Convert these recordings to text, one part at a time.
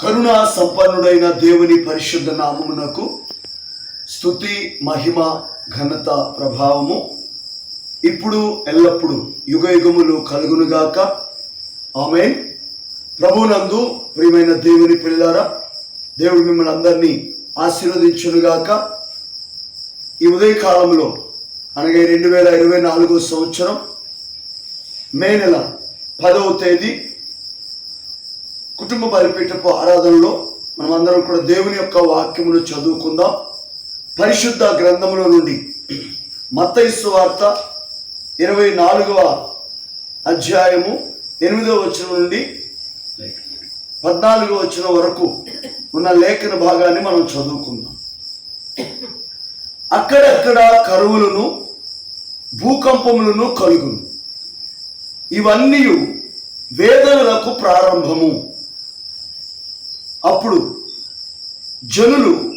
కరుణా సంపన్నుడైన దేవుని పరిశుద్ధ నామమునకు స్తుతి మహిమ ఘనత ప్రభావము. ఇప్పుడు ఎల్లప్పుడూ యుగ యుగములు కలుగునుగాక. ఆమె ప్రభునందు ప్రియమైన దేవుని పిల్లారా దేవుడు మిమ్మల్ని అందరినీ ఆశీర్వదించునుగాక. ఈ ఉదయకాలంలో అనగా రెండు వేల ఇరవై నాలుగో సంవత్సరం మే నెల పదవ తేదీ కుటుంబ బలిపీఠపు ఆరాధనలో మనమందరం కూడా దేవుని యొక్క వాక్యమును చదువుకుందాం. పరిశుద్ధ గ్రంథముల నుండి మత్తయిస్సు వార్త ఇరవై నాలుగవ అధ్యాయము ఎనిమిదవ వచనం నుండి పద్నాలుగవ వచనం వరకు ఉన్న లేఖన భాగాన్ని మనం చదువుకుందాం. అక్కడక్కడ కరువులను భూకంపములను కలుగును. ఇవన్నీ వేదనలకు ప్రారంభము. అప్పుడు జనులు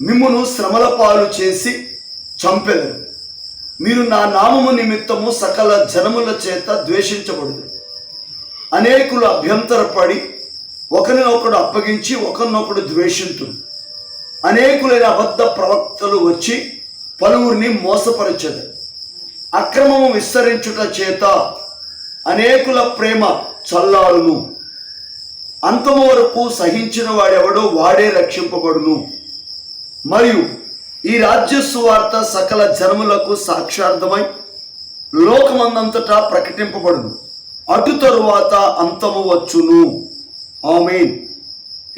మిమ్మును శ్రమల పాలు చేసి చంపెదరు. మీరు నా నామము నిమిత్తము సకల జనముల చేత ద్వేషించబడదు అనేకులు అభ్యంతరపడి ఒకరినొకడు అప్పగించి ఒకరినొకడు ద్వేషింతురు. అనేకులైన అబద్ధ ప్రవక్తలు వచ్చి పలువురిని మోసపరచదు అక్రమము విస్తరించుట చేత అనేకుల ప్రేమ చల్లాలును అంతము వరకు సహించిన వాడెవడో వాడే రక్షింపబడును. మరియు ఈ రాజ్య సువార్త సకల జనములకు సాక్షార్థమై లోకమందంతటా ప్రకటింపబడును. అటు తరువాత అంతము వచ్చును. ఆమెన్.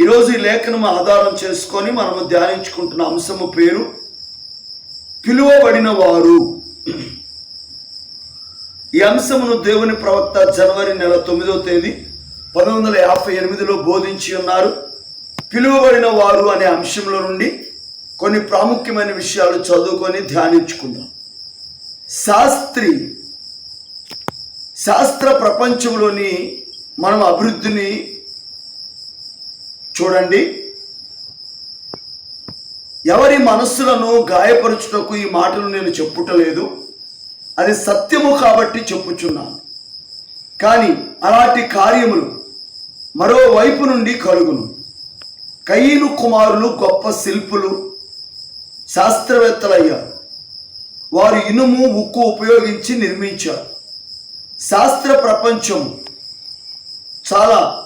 ఈరోజు ఈ లేఖనం ఆధారం చేసుకొని మనము ధ్యానించుకుంటున్న అంశము పేరు పిలువబడిన వారు. ఈ అంశమును దేవుని ప్రవక్త జనవరి నెల తొమ్మిదవ తేదీ పంతొమ్మిది వందల యాభై ఎనిమిదిలో బోధించి ఉన్నారు. పిలువబడిన వారు అనే అంశంలో నుండి కొన్ని ప్రాముఖ్యమైన విషయాలు చదువుకొని ధ్యానించుకుందాం. శాస్త్రి శాస్త్ర ప్రపంచంలోని మనం అభివృద్ధిని చూడండి. ఎవరి మనస్సులను గాయపరచుటకు ఈ మాటలు నేను చెప్పుటలేదు. అది సత్యము కాబట్టి చెప్పుచున్నాను. కానీ అలాంటి కార్యములు మరోవైపు నుండి కలుగును. కయ్యను కుమారులు గొప్ప శిల్పులు శాస్త్రవేత్తలయ్యారు వారు ఇనుము ఉక్కు ఉపయోగించి నిర్మించారు. శాస్త్ర ప్రపంచం చాలా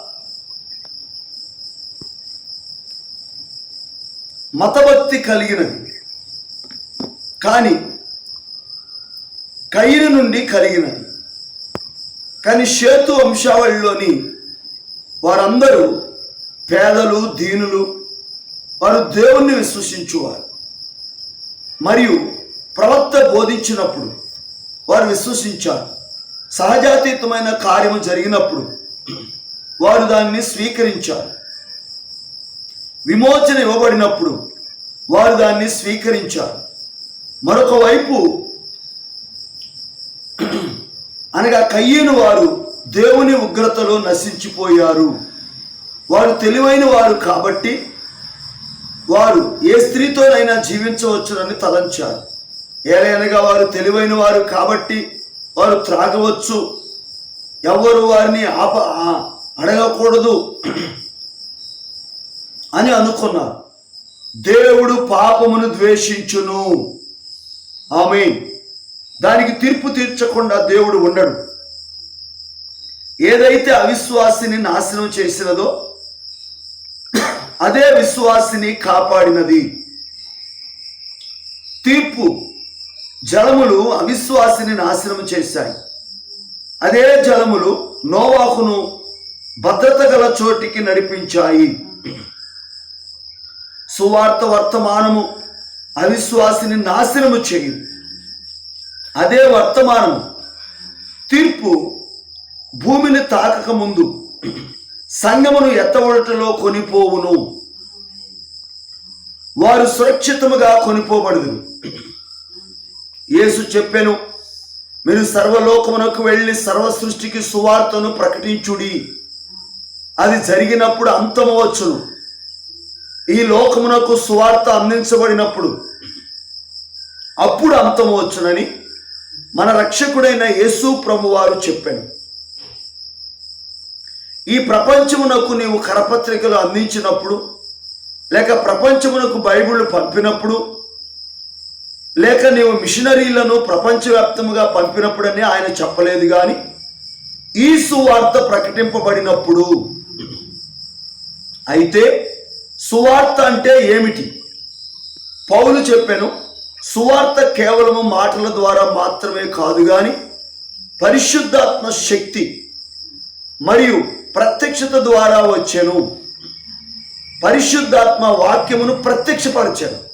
మతభక్తి కలిగినది. కానీ కైరు నుండి కలిగినది కానీ సేతు వంశావళిలోని వారందరూ పేదలు దీనులు వారు దేవుణ్ణి విశ్వసించువారు. మరియు ప్రవక్త బోధించినప్పుడు వారు విశ్వసించారు. సహజాతీతమైన కార్యము జరిగినప్పుడు వారు దాన్ని స్వీకరించారు. విమోచన ఇవ్వబడినప్పుడు వారు దాన్ని స్వీకరించారు. మరొక వైపు అనగా కయ్యను వారు దేవుని ఉగ్రతలో నశించిపోయారు. వారు తెలివైన వారు కాబట్టి వారు ఏ స్త్రీతోనైనా జీవించవచ్చునని తలంచారు. ఏలైనగా వారు తెలివైన వారు కాబట్టి వారు త్రాగవచ్చు. ఎవరు వారిని ఆప అడగకూడదు అని అనుకున్నారు. దేవుడు పాపమును ద్వేషించును. ఆమె దానికి తీర్పు తీర్చకుండా దేవుడు ఉండడు. ఏదైతే అవిశ్వాసిని నాశనం చేసినదో అదే విశ్వాసిని కాపాడినది. తీర్పు జలములు అవిశ్వాసిని నాశనం చేశాయి. అదే జలములు నోవాహును భద్రత గల చోటికి నడిపించాయి. సువార్త వర్తమానము అవిశ్వాసిని నాశనము చేయు. అదే వర్తమానము. తీర్పు భూమిని తాకక ముందు సంగమును ఎత్తబడటలో కొనిపోవును. వారు సురక్షితముగా కొనిపోబడదు యేసు చెప్పాను మీరు సర్వలోకమునకు వెళ్ళి సర్వ సృష్టికి సువార్తను ప్రకటించుడి. అది జరిగినప్పుడు అంతము వచ్చును. ఈ లోకమునకు సువార్త అందించబడినప్పుడు అప్పుడు అంతము వచ్చునని మన రక్షకుడైన యేసు ప్రభు వారు చెప్పాను. ఈ ప్రపంచమునకు నీవు కరపత్రికలు అందించినప్పుడు లేక ప్రపంచమునకు బైబిళ్ళు పంపినప్పుడు లేక నీవు మిషనరీలను ప్రపంచవ్యాప్తముగా పంపినప్పుడని ఆయన చెప్పలేదు కానీ ఈ సువార్త ప్రకటింపబడినప్పుడు. అయితే సువార్త అంటే ఏమిటి? పౌలు చెప్పాను సువార్త కేవలము మాటల ద్వారా మాత్రమే కాదు కానీ పరిశుద్ధాత్మ శక్తి మరియు ప్రత్యక్షత ద్వారా వచ్చాను. పరిశుద్ధాత్మ వాక్యమును ప్రత్యక్షపరచాను.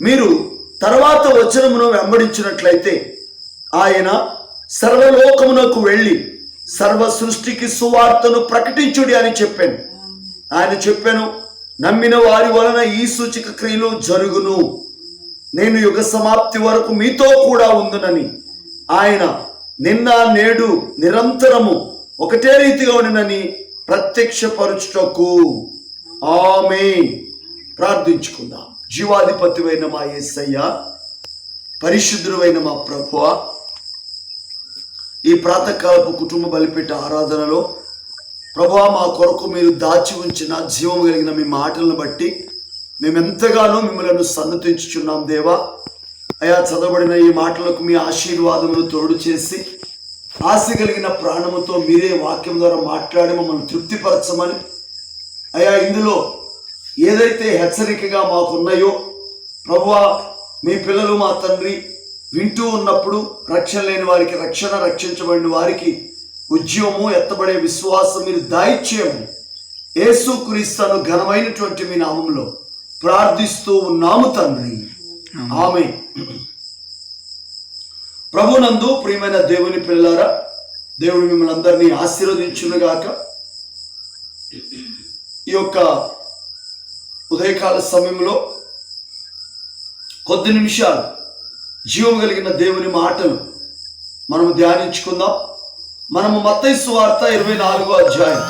మీరు తర్వాత వచనమును వెంబడించినట్లయితే ఆయన సర్వలోకమునకు వెళ్ళి సర్వ సృష్టికి సువార్తను ప్రకటించుడి అని చెప్పాను. ఆయన చెప్పాను నమ్మిన వారి వలన ఈ సూచక క్రియలు జరుగును. నేను యుగ సమాప్తి వరకు మీతో కూడా ఉందునని ఆయన నిన్న నేడు నిరంతరము ఒకటే రీతిగా ఉండినని ప్రత్యక్షపరచుటకు ఆమె ప్రార్థించుకుందాం. జీవాధిపతివైన మా యేసయ్య పరిశుద్ధుడైన మా ప్రభువ ఈ ప్రాతకాలపు కుటుంబ బలిపెట్ట ఆరాధనలో ప్రభా మా కొరకు మీరు దాచి ఉంచిన జీవం కలిగిన మీ మాటలను బట్టి మేము ఎంతగానో మిమ్మల్ని సన్నతించుచున్నాం దేవా. అయా చదవబడిన ఈ మాటలకు మీ ఆశీర్వాదములు తోడు చేసి ఆశ కలిగిన ప్రాణముతో మీరే వాక్యం ద్వారా మాట్లాడి మమ్మల్ని తృప్తిపరచమని. అయా ఇందులో ఏదైతే హెచ్చరికగా మాకున్నాయో ప్రభువా మీ పిల్లలు మా తండ్రి వింటూ ఉన్నప్పుడు రక్షణ లేని వారికి రక్షణ రక్షించబడిన వారికి ఉద్యమము ఎత్తబడే విశ్వాసం మీరు దాయిచ్చేయమని యేసు క్రీస్తును ఘనమైనటువంటి మీ నామంలో ప్రార్థిస్తూ ఉన్నాము తండ్రి. ఆమె ప్రభునందు ప్రియమైన దేవుని పిల్లారా దేవుడు మిమ్మల్ని అందరినీ ఆశీర్వదించునుగాక. ఈ యొక్క ఉదయకాల సమయంలో కొద్ది నిమిషాలు జీవం కలిగిన దేవుని మాటలు మనము ధ్యానించుకుందాం. మనము మత్తైసు వార్త ఇరవై నాలుగో అధ్యాయం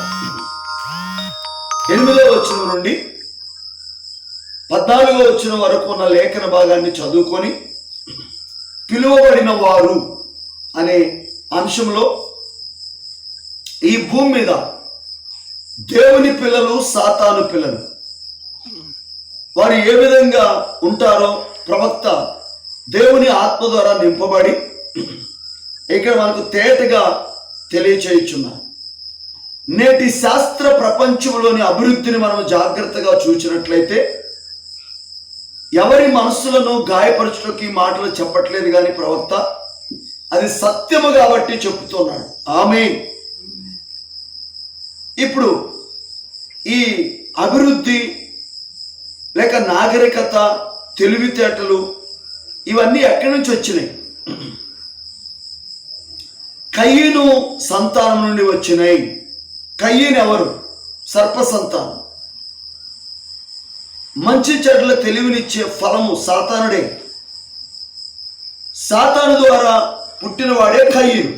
ఎనిమిదో వచ్చిన నుండి పద్నాలుగో వచ్చిన వరకు ఉన్న లేఖన భాగాన్ని చదువుకొని పిలువబడిన వారు అనే అంశంలో ఈ భూమి మీద దేవుని పిల్లలు సాతాను పిల్లలు. వారు ఏ విధంగా ఉంటారో ప్రవక్త దేవుని ఆత్మ ద్వారా నింపబడి ఇక్కడ మనకు తేటగా తెలియచేయుచున్నారు. నేటి శాస్త్ర ప్రపంచంలోని అభివృద్ధిని మనం జాగ్రత్తగా చూచినట్లయితే ఎవరి మనస్సులను గాయపరచుటకి ఈ మాటలు చెప్పట్లేదు కానీ ప్రవక్త అది సత్యము కాబట్టి చెప్తున్నాడు ఆమె ఇప్పుడు ఈ అభివృద్ధి లేక నాగరికత తెలివితేటలు ఇవన్నీ ఎక్కడి నుంచి వచ్చినాయి? కయ్యను సంతానం నుండి వచ్చినాయి. కయ్యను ఎవరు? సర్ప సంతానం. మంచి చెడ్ల తెలివినిచ్చే ఫలము సాతానుడే. సాతాను ద్వారా పుట్టినవాడే కయ్యను.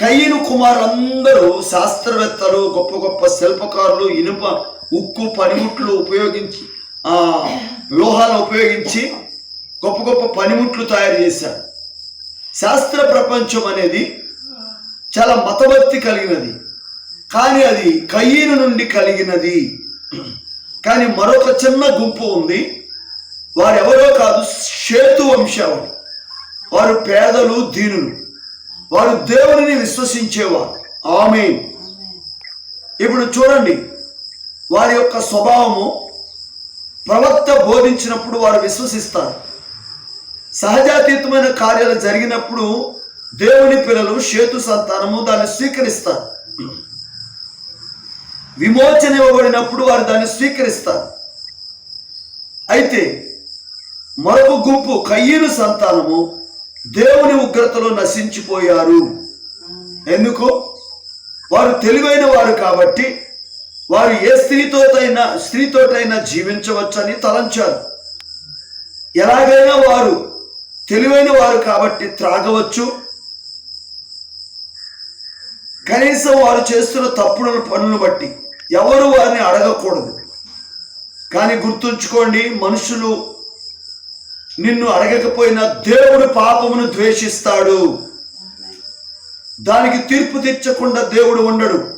కయ్యను కుమారులందరూ శాస్త్రవేత్తలు గొప్ప గొప్ప శిల్పకారులు ఇనుప ఉక్కు పనిముట్లు ఉపయోగించి ఆ లోహాలను ఉపయోగించి గొప్ప గొప్ప పనిముట్లు తయారు చేశారు. శాస్త్ర ప్రపంచం అనేది చాలా మతభక్తి కలిగినది. కానీ అది కయ్యను నుండి కలిగినది. కానీ మరొక చిన్న గుంపు ఉంది. వారెవరో కాదు షేతు వంశావళి వారు పేదలు దీనులు. వారు దేవుడిని విశ్వసించేవారు. ఆమె ఇప్పుడు చూడండి వారి యొక్క స్వభావము ప్రవక్త బోధించినప్పుడు వారు విశ్వసిస్తారు. సహజాతీతమైన కార్యాలు జరిగినప్పుడు దేవుని పిల్లలు షేతు సంతానము దాన్ని స్వీకరిస్తారు. విమోచన ఇవ్వబడినప్పుడు వారు దాన్ని స్వీకరిస్తారు. అయితే మరొక గుంపు కయ్యను సంతానము దేవుని ఉగ్రతలో నశించిపోయారు. ఎందుకు? వారు తెలివైన వారు కాబట్టి వారు ఏ స్త్రీతోటైనా స్త్రీతోటైనా జీవించవచ్చని తలంచారు. ఎలాగైనా వారు తెలివైన వారు కాబట్టి త్రాగవచ్చు. కనీసం వారు చేస్తున్న తప్పుడు పనులను బట్టి ఎవరు వారిని అడగకూడదు. కానీ గుర్తుంచుకోండి మనుషులు నిన్ను అడగకపోయినా దేవుడు పాపమును ద్వేషిస్తాడు. దానికి తీర్పు తెచ్చకుండా దేవుడు ఉండడు.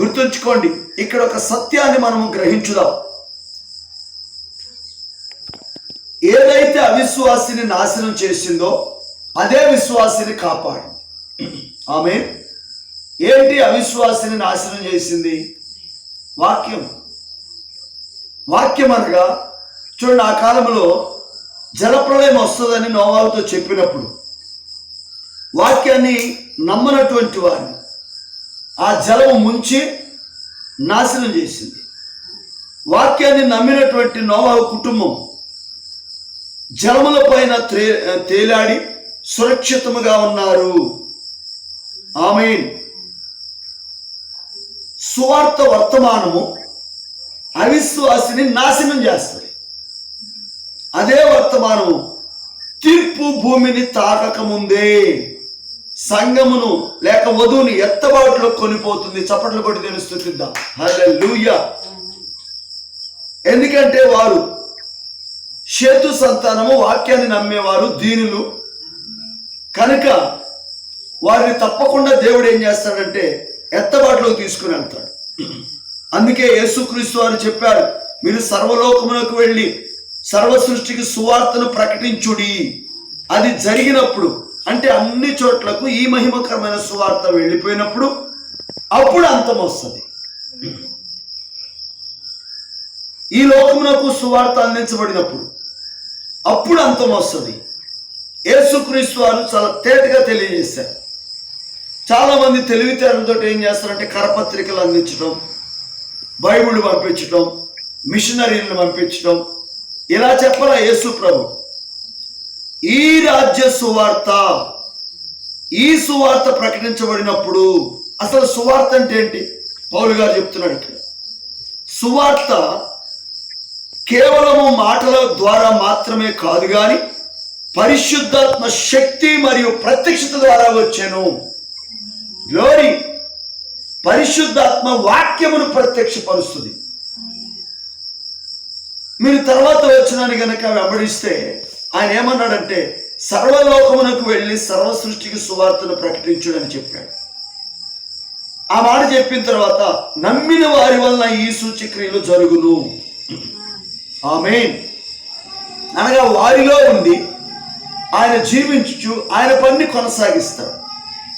గుర్తుంచుకోండి ఇక్కడ ఒక సత్యాన్ని మనము గ్రహించుదాం. ఏదైతే అవిశ్వాసిని నాశనం చేసిందో అదే విశ్వాసిని కాపాడు. ఆమె ఏంటి అవిశ్వాసిని నాశనం చేసింది? వాక్యం. వాక్యం అనగా చూడండి ఆ కాలంలో జలప్రలయం వస్తుందని నోవాలతో చెప్పినప్పుడు వాక్యాన్ని నమ్మనటువంటి వారిని ఆ జలము ముంచి నాశనం చేసింది. వాక్యాన్ని నమ్మినటువంటి నోవా కుటుంబం జలముల పైన తే తేలాడి సురక్షితముగా ఉన్నారు. ఆమెన్. సువార్త వర్తమానము అవిశ్వాసిని నాశనం చేస్తుంది. అదే వర్తమానము తీర్పు భూమిని తాకక ముందే సంగమును లేక వధువుని ఎత్తబాటులో కొనిపోతుంది. చప్పట్లు కొట్టి నేను స్థుతిద్దాం. హల్లెలూయా. ఎందుకంటే వారు షేతు సంతానము వాక్యాన్ని నమ్మేవారు దీనులు. కనుక వారిని తప్పకుండా దేవుడు ఏం చేస్తాడంటే ఎత్తబాటులోకి తీసుకుని వెళ్తాడు. అందుకే యేసుక్రీస్తు వారు చెప్పారు మీరు సర్వలోకములకు వెళ్ళి సర్వ సృష్టికి సువార్తను ప్రకటించుడి. అది జరిగినప్పుడు అంటే అన్ని చోట్లకు ఈ మహిమకరమైన సువార్త వెళ్ళిపోయినప్పుడు అప్పుడు అంతం వస్తుంది. ఈ లోకమునకు సువార్త అందించబడినప్పుడు అప్పుడు అంతం వస్తుంది. యేసుక్రీస్తు వారు చాలా తేటగా తెలియజేశారు. చాలామంది తెలివితేటలతో ఏం చేస్తారంటే కరపత్రికలు అందించడం బైబిల్ పంపించడం మిషనరీలను పంపించడం ఇలా చెప్పరా యేసు ప్రభు? ఈ రాజ్య సువార్త ఈ సువార్త ప్రకటించబడినప్పుడు అసలు సువార్త అంటే ఏంటి? పౌలు గారు చెప్తున్నాడు ఇక్కడ. సువార్త కేవలము మాటల ద్వారా మాత్రమే కాదు కానీ పరిశుద్ధాత్మ శక్తి మరియు ప్రత్యక్షత ద్వారా వచ్చాను. గ్లోరీ పరిశుద్ధాత్మ వాక్యమును ప్రత్యక్షపరుస్తుంది. మీరు తర్వాత వచ్చినాన్ని గనక వెంబడిస్తే ఆయన ఏమన్నాడంటే సర్వలోకమునకు వెళ్ళి సర్వ సృష్టికి సువార్తను ప్రకటించుడని చెప్పాడు. ఆ మాట చెప్పిన తర్వాత నమ్మిన వారి వలన ఈ సూచక్రియలు జరుగును. ఆమె అనగా వారిలో ఉండి ఆయన జీవించు ఆయన పని కొనసాగిస్తాడు.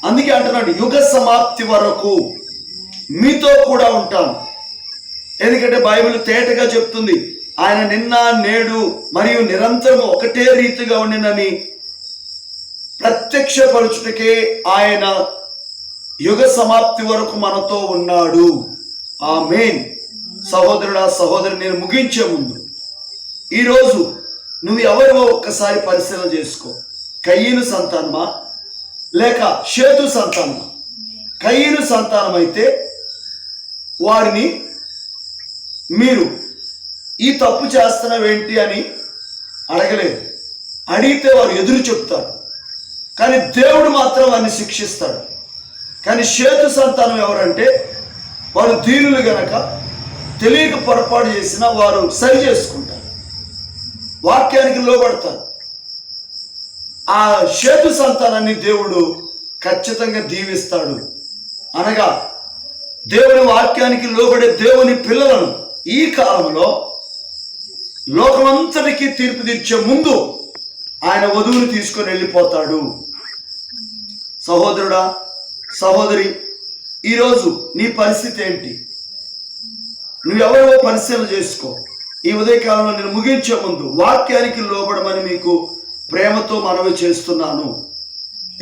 అందుకే అంటున్నాడు యుగ సమాప్తి వరకు మీతో కూడా ఉంటాను ఎందుకంటే బైబిల్ తేటగా చెప్తుంది ఆయన నిన్న నేడు మరియు నిరంతరం ఒకటే రీతిగా ఉండినని ప్రత్యక్షపరచుటకే ఆయన యుగ సమాప్తి వరకు మనతో ఉన్నాడు. ఆ మెయిన్ సహోదరుడా సహోదరు నేను ముగించే ముందు ఈరోజు నువ్వు ఎవరివో ఒక్కసారి పరిశీలన చేసుకో. కయ్యను సంతానమా? లేక షేతు సంతానం. కయ్యను సంతానం అయితే వారిని మీరు ఈ తప్పు చేస్తున్నావేంటి అని అడగలేదు. అడిగితే వారు ఎదురు చెప్తారు. కానీ దేవుడు మాత్రం వారిని శిక్షిస్తాడు. కానీ షేతు సంతానం ఎవరంటే వారు దీనులు గనక తెలియక పొరపాటు చేసినా వారు సరి చేసుకుంటారు. వాక్యానికి లోబడతారు. ఆ షేతు సంతానాన్ని దేవుడు ఖచ్చితంగా దీవిస్తాడు. అనగా దేవుని వాక్యానికి లోబడే దేవుని పిల్లలను ఈ కాలంలో లోకమంతటికి తీర్పు తీర్చే ముందు ఆయన వధువుని తీసుకొని వెళ్ళిపోతాడు. సహోదరుడా సహోదరి ఈరోజు నీ పరిస్థితి ఏంటి? నువ్వెవరో పరిశీలన చేసుకో. ఈ ఉదయకాలంలో నేను ముగించే ముందు వాక్యానికి లోబడమని మీకు ప్రేమతో మనవి చేస్తున్నాను.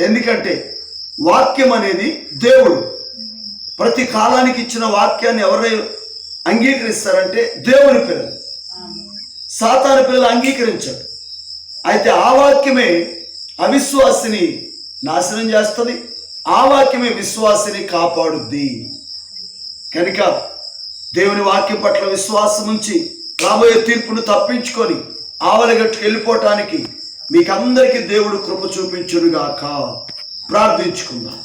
ఎందుకంటే వాక్యం అనేది దేవుడు. ప్రతి కాలానికి ఇచ్చిన వాక్యాన్ని ఎవరు అంగీకరిస్తారంటే దేవుని పిల్లలు. సాతాన పిల్లలు అంగీకరించారు. అయితే ఆ వాక్యమే అవిశ్వాసిని నాశనం చేస్తుంది. ఆ వాక్యమే విశ్వాసిని కాపాడుద్ది. కనుక దేవుని వాక్యం పట్ల విశ్వాసం ఉంచి రాబోయే తీర్పును తప్పించుకొని ఆవలగట్టుకు వెళ్ళిపోవటానికి మీకందరికీ దేవుడు కృప చూపించునుగాక ప్రార్థించుకుందాం.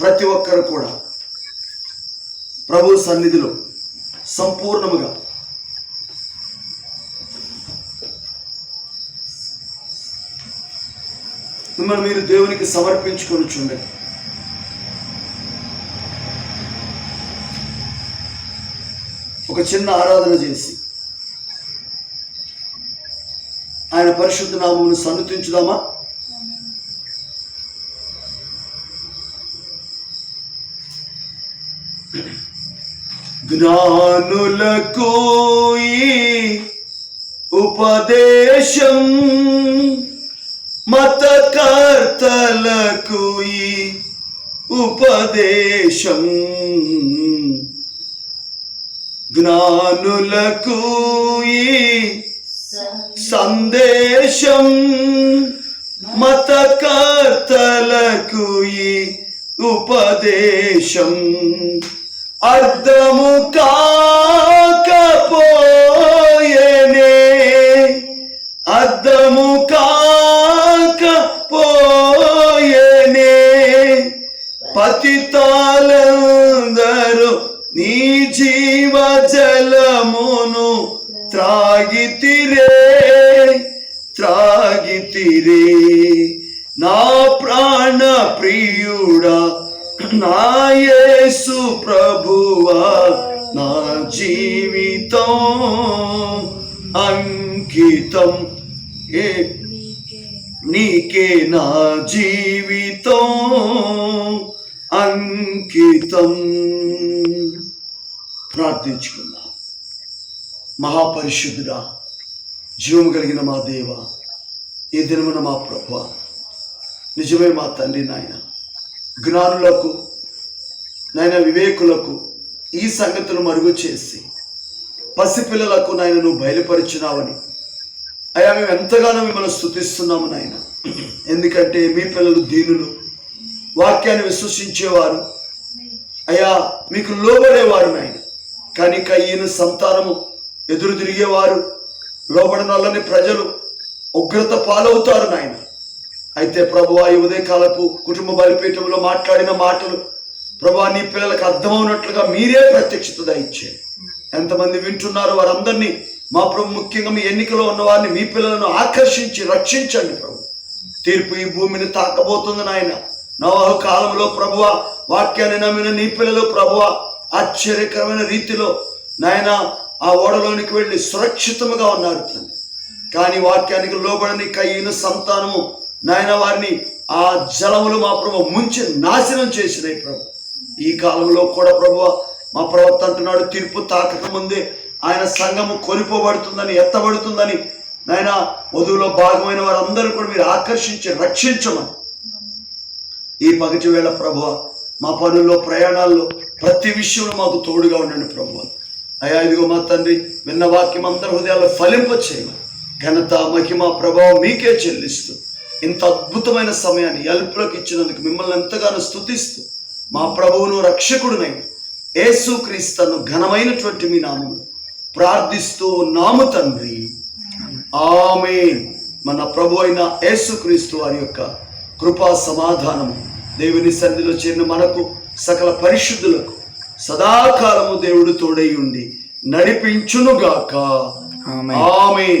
ప్రతి ఒక్కరు కూడా ప్రభు సన్నిధిలో సంపూర్ణముగా మిమ్మల్ని మీరు దేవునికి సమర్పించుకొని చూడండి. ఒక చిన్న ఆరాధన చేసి ఆయన పరిశుద్ధ నామమును సన్నుతించుదామా జ్ఞానులకు ఉపదేశం మతకర్తలకు ఉపదేశం. జ్ఞానులకు ఈ సందేశం మతకర్తలకు ఈ ఉపదేశం. అర్థము కాకపోయేనే అర్థము కాకపోయేనే. పతితాలందరూ నీ జీవ జలమును త్రాగితిరే త్రాగితిరే నా ప్రాణ ప్రియుడా నాయసు ప్రభువా నా జీవితం అంకితం. ఏ నీకే నా జీవితం అంకితం. ప్రార్థించుకుందాం. మహాపరిశుద్ధుడా జీవం కలిగిన మా దేవా ఈ దినమున మా ప్రభు నిజమే మా తండ్రి నాయన. జ్ఞానులకు నాయన వివేకులకు ఈ సంగతులు మరుగు చేసి పసిపిల్లలకు నాయన నువ్వు బయలుపరిచినావని. అయ్యా మేము ఎంతగానో మిమ్మల్ని స్థుతిస్తున్నాము నాయన. ఎందుకంటే మీ పిల్లలు దీనులు వాక్యాన్ని విశ్వసించేవారు. అయ్యా మీకు లోబడేవారు నాయన. కానీ ఈయన సంతానము ఎదురు తిరిగేవారు లోబడిన వాళ్ళని ప్రజలు ఉగ్రత పాలవుతారు నాయన. అయితే ప్రభు ఈ ఉదయకాలపు కుటుంబ బలిపీఠంలో మాట్లాడిన మాటలు ప్రభా నీ పిల్లలకు అర్థమవునట్లుగా మీరే ప్రత్యక్షత దయచేయండి ఎంతమంది వింటున్నారో వారందరినీ మా ప్రభు ముఖ్యంగా మీ ఎన్నికలో ఉన్న వారిని మీ పిల్లలను ఆకర్షించి రక్షించండి ప్రభు. తీర్పు ఈ భూమిని తాకబోతుంది నాయన. నవాహు కాలంలో ప్రభువ వాక్యాన్ని నమ్మిన నీ పిల్లలు ప్రభువ ఆశ్చర్యకరమైన రీతిలో నాయన ఆ ఓడలోనికి వెళ్ళి సురక్షితముగా ఉన్నారు తండ్రి. కానీ వాక్యానికి లోబడని కయ్యిన సంతానము నాయన వారిని ఆ జలములు మా ప్రభు ముంచి నాశనం చేసినాయి ప్రభు. ఈ కాలంలో కూడా ప్రభు మా ప్రవక్త అంటున్నాడు తీర్పు తాకక ముందే ఆయన సంఘము కొనిపోబడుతుందని ఎత్తబడుతుందని. నాయన వధువులో భాగమైన వారందరూ కూడా మీరు ఆకర్షించి రక్షించమని. ఈ పగటి వేళ ప్రభు మా పనుల్లో ప్రయాణాల్లో ప్రతి విషయంలో మాకు తోడుగా ఉండండి ప్రభు. అయ్యా ఇదిగో మా తండ్రి విన్న వాక్యం అందరి హృదయాల్లో ఫలింప చేయమని ఘనత మహిమ ప్రభావం మీకే చెల్లిస్తూ ఇంత అద్భుతమైన సమయాన్ని ఎల్పులోకి ఇచ్చినందుకు మిమ్మల్ని ఎంతగానో స్తుతిస్తూ మా ప్రభువును రక్షకుడునైన యేసు క్రీస్తను ఘనమైనటువంటి మీ నామము ప్రార్థిస్తూ నాము తండ్రి. ఆమె మన ప్రభు అయిన యేసుక్రీస్తు వారి యొక్క కృపా సమాధానము దేవుని సన్నిధిలో చేరిన మనకు సకల పరిశుద్ధులకు సదాకాలము దేవుడు తోడై ఉండి నడిపించునుగాక. ఆమె